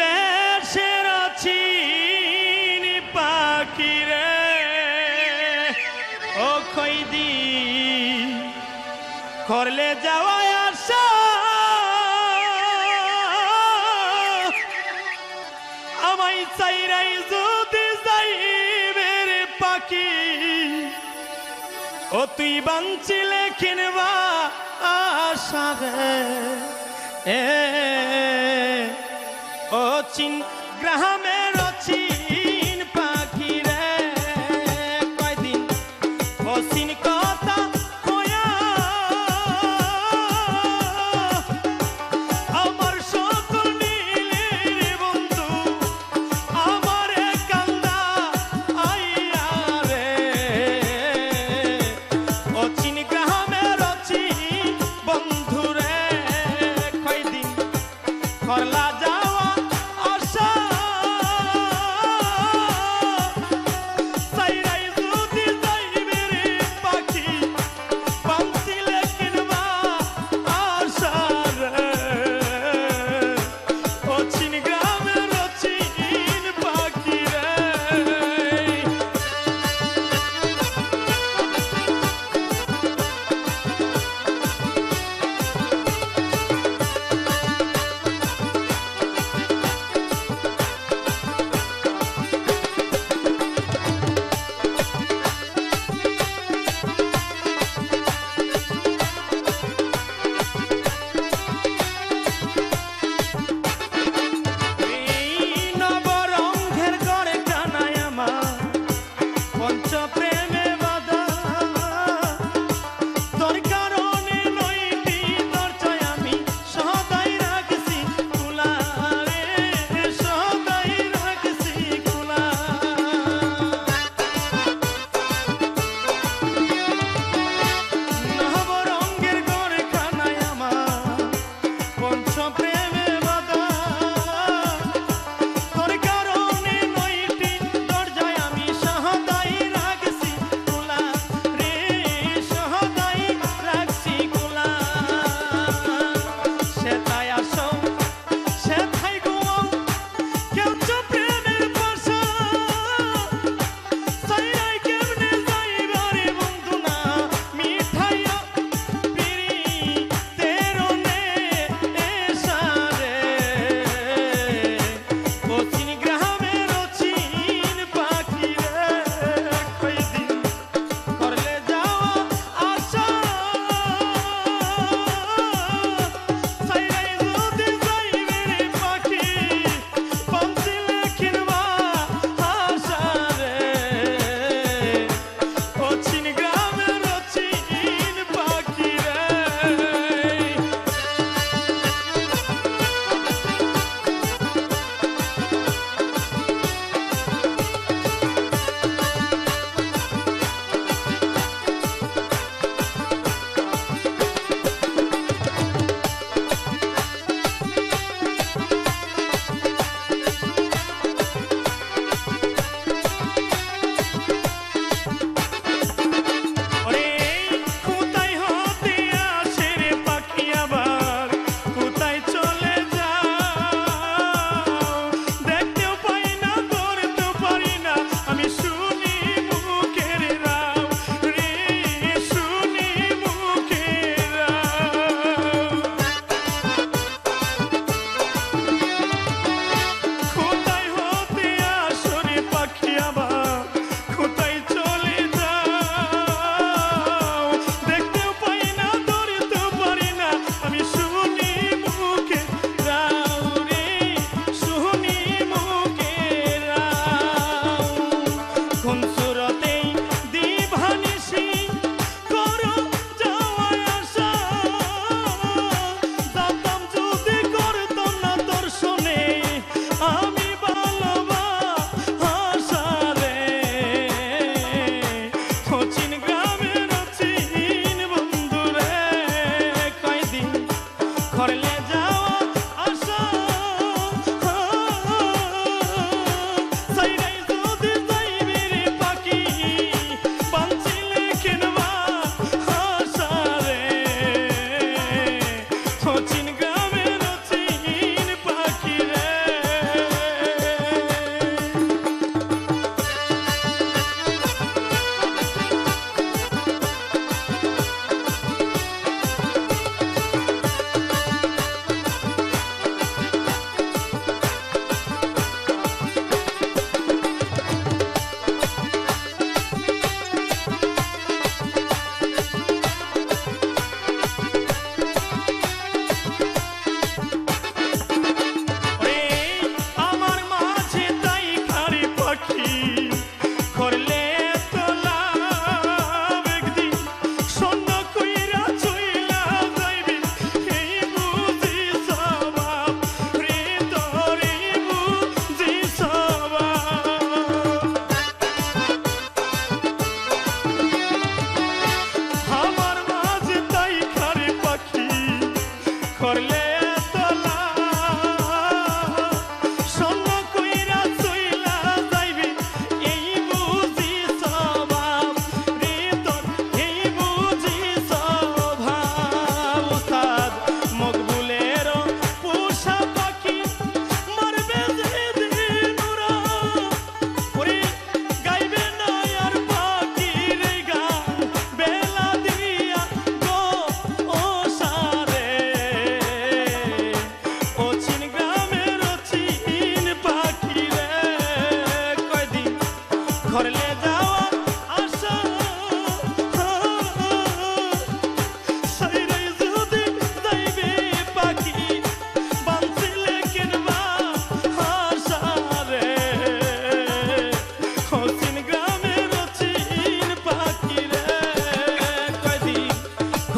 দেশের চিন পাখিরে ও খৈদি করলে যাওয়া আসা। আমাই চাইরাই যদি যাইবে রে পাখি, ও তুই বাঞ্চিলে কিনবা আশা রে। এ ও চিন গ্রামের চিন পাখি রে। কয়দিন ও চিন কথা আমার সকল নীলে বন্ধু আমার কান্দা আইয়া রে। অচিন গ্রামের অচিন বন্ধু রে। কয়দিন করলা যাওয়া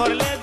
গ্রামের চিন